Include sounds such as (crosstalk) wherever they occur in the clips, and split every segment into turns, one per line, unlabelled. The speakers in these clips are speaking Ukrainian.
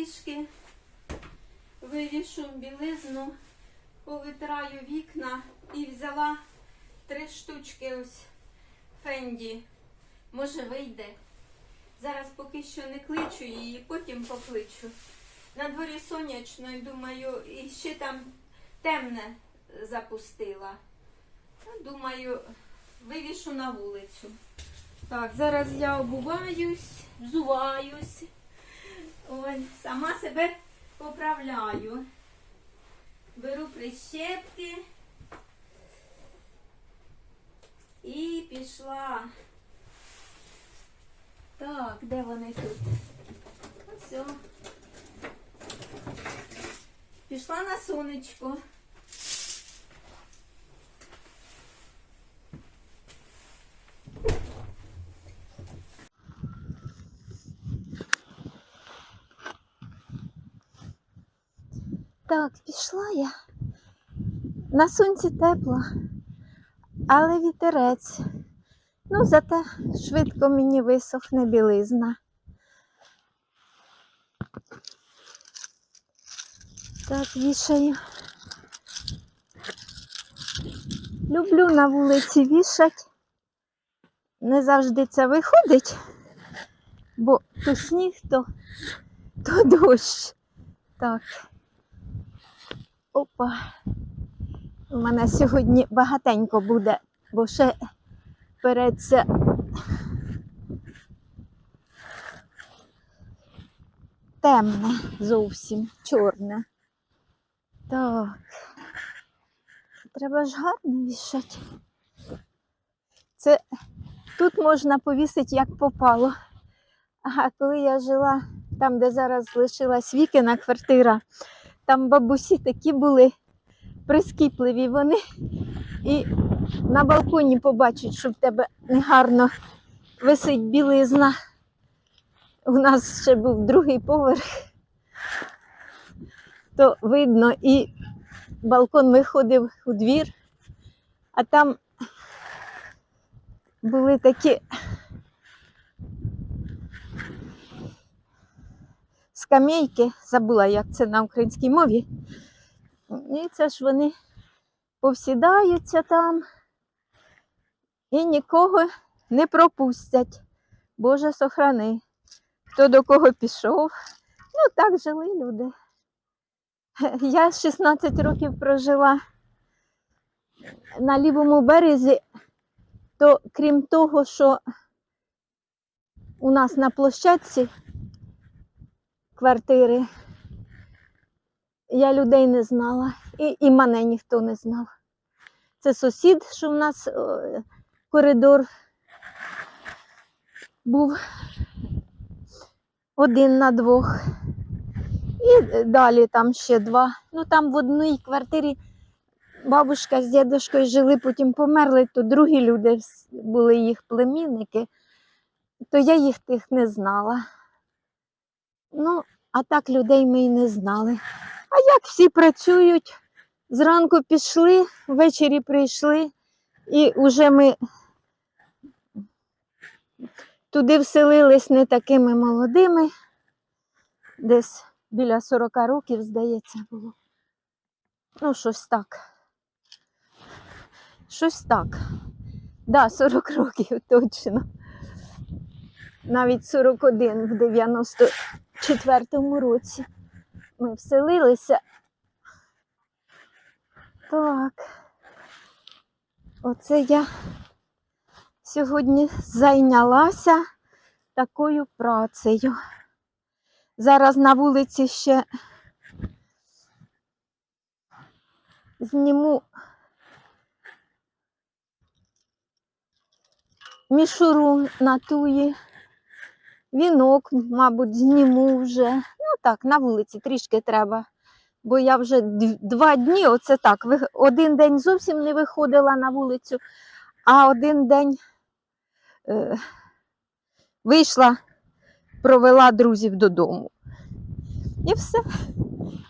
трішки вивішу білизну, повитираю вікна і взяла три штучки ось Фенді. Може вийде. Зараз поки що не кличу її, потім покличу. На дворі сонячно, і думаю, і ще там темне запустила. Ну, Думаю, вивішу на вулицю. Так, зараз я обуваюсь, взуваюсь. Ой, сама себе поправляю. Беру прищепки і пішла. Так, де вони тут? Ось. Пішла на сонечко. Так, пішла я. На сонці тепло, але вітерець. Ну, зате швидко мені висохне білизна. Так, вішаю. Люблю на вулиці вішать. Не завжди це виходить, бо то сніг, то, то дощ. Так. Опа. У мене сьогодні багатенько буде, бо ще переться. Темне зовсім, чорне. Так. Треба ж гарно вішати. Це тут можна повісити як попало. А коли я жила там, де зараз лишилась Вікина квартира, там бабусі такі були прискіпливі вони. І на балконі побачать, що в тебе негарно висить білизна. У нас ще був другий поверх, то видно, і балкон виходив у двір, а там були такі скамейки, забула, як це на українській мові. І це ж вони повсідаються там і нікого не пропустять. Боже, сохрани. Хто до кого пішов. Ну, так жили люди. (laughs) Я 16 років прожила на лівому березі, то крім того, що у нас на площадці квартири, я людей не знала, і, і мене ніхто не знав. Це сусід, що в нас е, коридор був один на двох. І далі там ще два. Ну там в одній квартирі бабушка з дідушкою жили, потім померли, то другі люди були їх племінники, то я їх тих не знала. Ну, а так людей ми й не знали. А як всі працюють, зранку пішли, ввечері прийшли, і вже ми туди вселились не такими молодими, десь біля 40 років, здається, було. Ну, щось так. Щось так. Да, 40 років точно. Навіть 41 в 94-му році. Ми вселилися. Так. Оце я сьогодні зайнялася такою працею. Зараз на вулиці ще зніму мішуру на туї, вінок, мабуть, зніму вже. Ну так, на вулиці трішки треба. Бо я вже два дні, оце так, один день зовсім не виходила на вулицю, а один день е, вийшла, провела друзів додому. І все.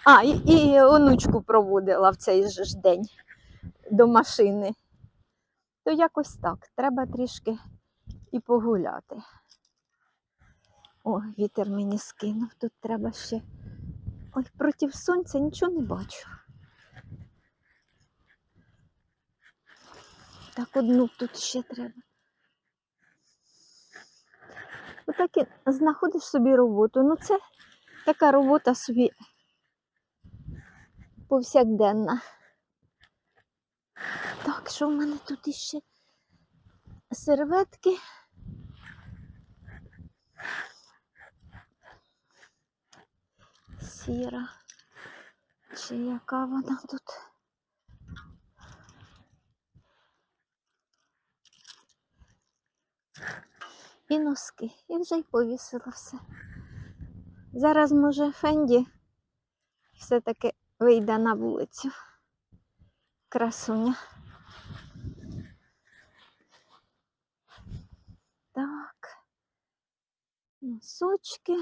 А, і, і онучку проводила в цей ж день до машини. То якось так. Треба трішки і погуляти. О, вітер мені скинув. Тут треба ще Ой, проти сонця нічого не бачу. Так одну тут ще треба. Отак і знаходиш собі роботу. Ну, це така робота собі повсякденна. Так, що в мене тут іще серветки. Сіра. Чи яка вона тут? І носки. І вже й повісила все. Зараз, може, Фенді все-таки вийде на вулицю. Красуня. Так. Носочки.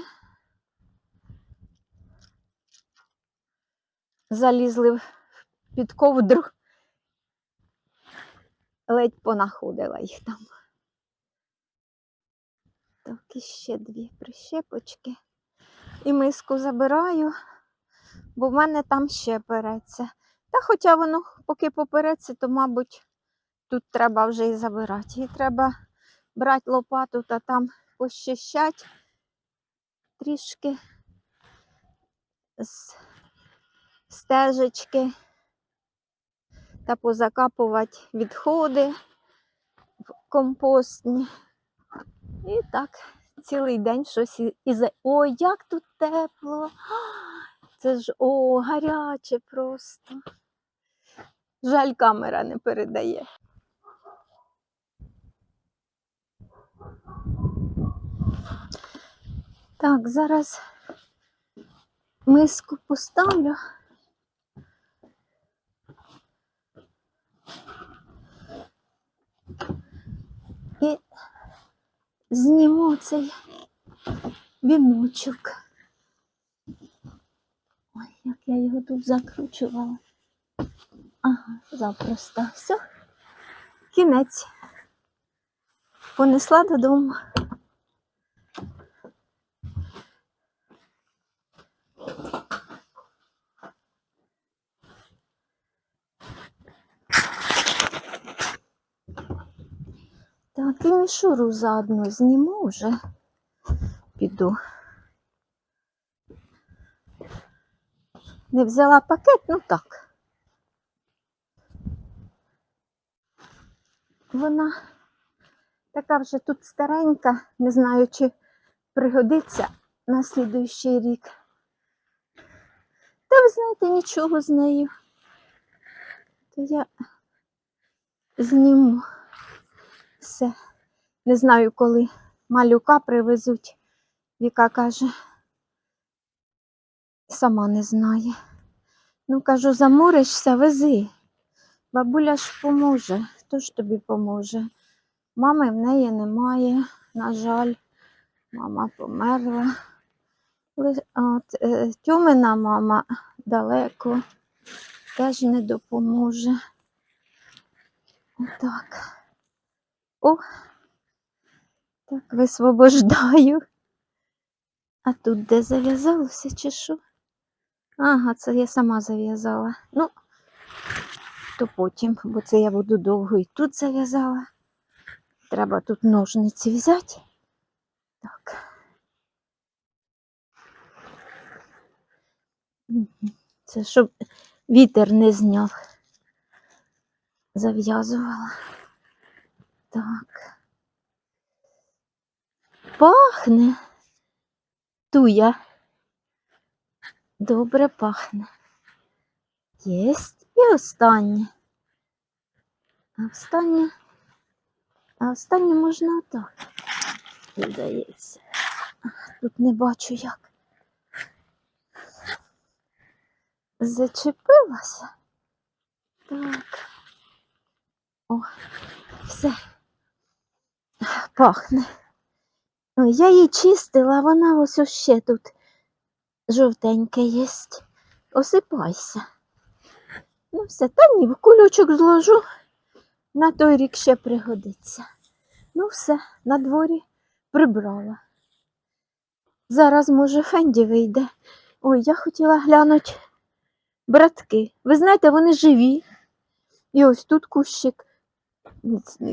Залізли під ковдру. Ледь понаходила їх там. Так, і ще дві прищепочки. І миску забираю, бо в мене там ще переться. Та хоча воно поки попереться, то, мабуть, тут треба вже і забирати. І треба брати лопату та там пощищати трішки з стежечки та позакапувати відходи в компостні. І так цілий день щось і, і. Ой, як тут тепло! Це ж о, гаряче просто. Жаль, камера не передає. Так, зараз миску поставлю. І зніму цей віночок. Ой, як я його тут закручувала. Ага, запросто. Все. Кінець. Понесла додому. Мішуру заодно зніму вже. Піду. Не взяла пакет, ну так. Вона така вже тут старенька, не знаю, чи пригодиться на слідуючий рік. Та ви знаєте, нічого з нею. То я зніму все. Не знаю, коли малюка привезуть. Віка каже, сама не знає. Ну, кажу, заморишся, вези. Бабуля ж поможе. Хто ж тобі поможе? Мами в неї немає, на жаль, мама померла. От, е, Тьомина мама далеко, теж не допоможе. Отак. О, так, висвобождаю. А тут де зав'язалося чи що? Ага, це я сама зав'язала. Ну, то потім, бо це я буду довго і тут зав'язала. Треба тут ножниці взяти. Так. Це щоб вітер не зняв. Зав'язувала. Так. Пахне. Туя. Добре пахне. Єсть. І останнє. А останнє. А останнє можна отак. Здається. Тут не бачу як. Зачепилася. Так. О, все. Пахне. Ой, я її чистила, вона ось ще тут жовтеньке є. Осипайся. Ну все, та ні, в кульочок зложу. На той рік ще пригодиться. Ну все, на дворі прибрала. Зараз, може, Фенді вийде. Ой, я хотіла глянути братки. Ви знаєте, вони живі. І ось тут кущик.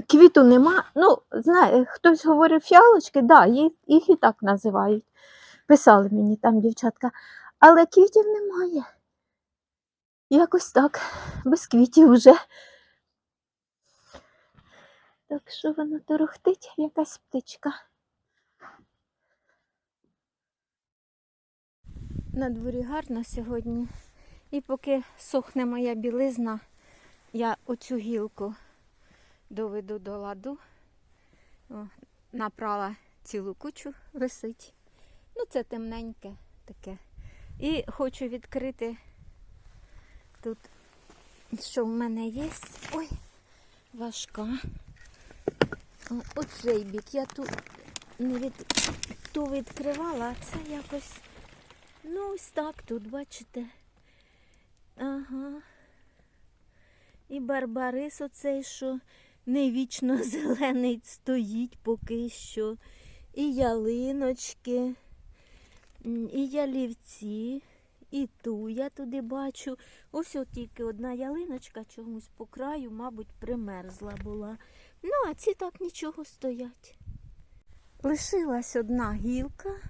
Квіту нема. Ну, знає, хтось говорив фіалочки, да, їх, і так називають. Писали мені там дівчатка. Але квітів немає. Якось так, без квітів вже. Так що воно торохтить, якась птичка. На дворі гарно сьогодні. І поки сохне моя білизна, я оцю гілку доведу до ладу. О, напрала цілу кучу висить. Ну, це темненьке таке. І хочу відкрити тут, що в мене є. Ой, важка. Оцей бік. Я тут не від... ту відкривала, а це якось. Ну, ось так тут, бачите. Ага. І барбарис оцей, що не вічно (laughs) зелений стоїть поки що. І ялиночки, і ялівці, і ту я туди бачу. Ось от тільки одна ялиночка чомусь по краю, мабуть, примерзла була. Ну, а ці так нічого стоять. Лишилась одна гілка.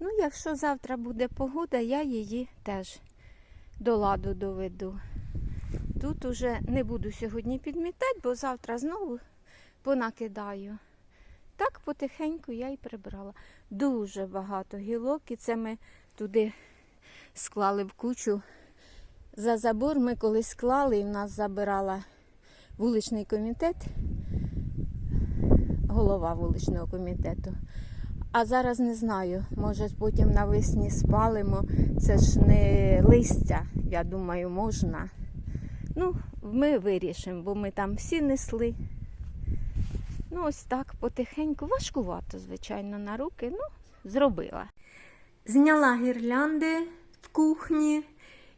Ну, якщо завтра буде погода, я її теж до ладу доведу. Тут уже не буду сьогодні підмітати, бо завтра знову понакидаю. Так потихеньку я й прибрала. Дуже багато гілок, і це ми туди склали в кучу. За забор ми колись склали і в нас забирала вуличний комітет, голова вуличного комітету. А зараз не знаю, може потім навесні спалимо. Це ж не листя, я думаю, можна. Ну, ми вирішимо, бо ми там всі несли. Ну, ось так потихеньку. Важкувато, звичайно, на руки. Ну, зробила. Зняла гірлянди в кухні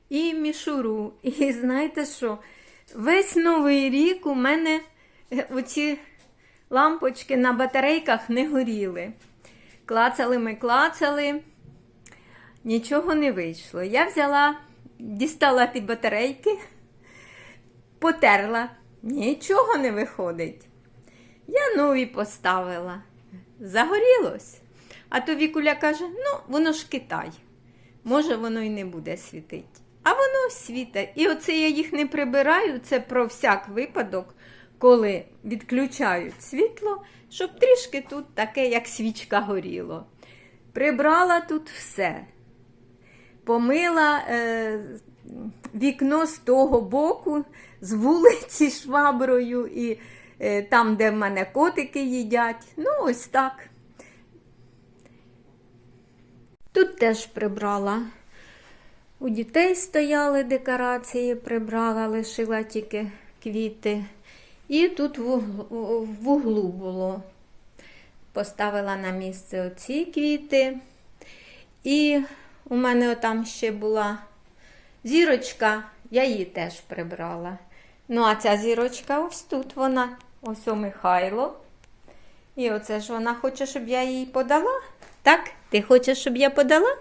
і мішуру. І знаєте що? Весь новий рік у мене е, оці лампочки на батарейках не горіли. Клацали ми, клацали, нічого не вийшло. Я взяла, дістала ті батарейки, потерла, нічого не виходить. Я нові поставила. Загорілось. А то Вікуля каже: ну, воно ж Китай. Може, воно й не буде світити. А воно світить. І оце я їх не прибираю, це про всяк випадок, коли відключають світло, щоб трішки тут таке, як свічка горіло. Прибрала тут все. Помила е, вікно з того боку, з вулиці шваброю, і е, там, де в мене котики їдять. Ну, ось так. Тут теж прибрала. У дітей стояли декорації, прибрала, лишила тільки квіти. І тут в углу, було. Поставила на місце оці квіти. І у мене там ще була зірочка, я її теж прибрала. Ну, а ця зірочка ось тут вона, ось у Михайло. І оце ж вона хоче, щоб я їй подала. Так? Ти хочеш, щоб я подала?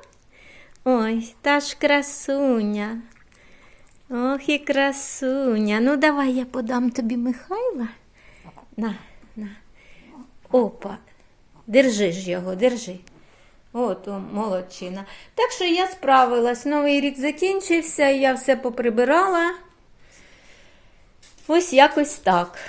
Ой, та ж красуня. Ох і красуня. Ну, давай я подам тобі Михайла. На, на. Опа. Держи ж його, держи. От, о, молодчина. Так що я справилась. Новий рік закінчився, я все поприбирала. Ось якось так.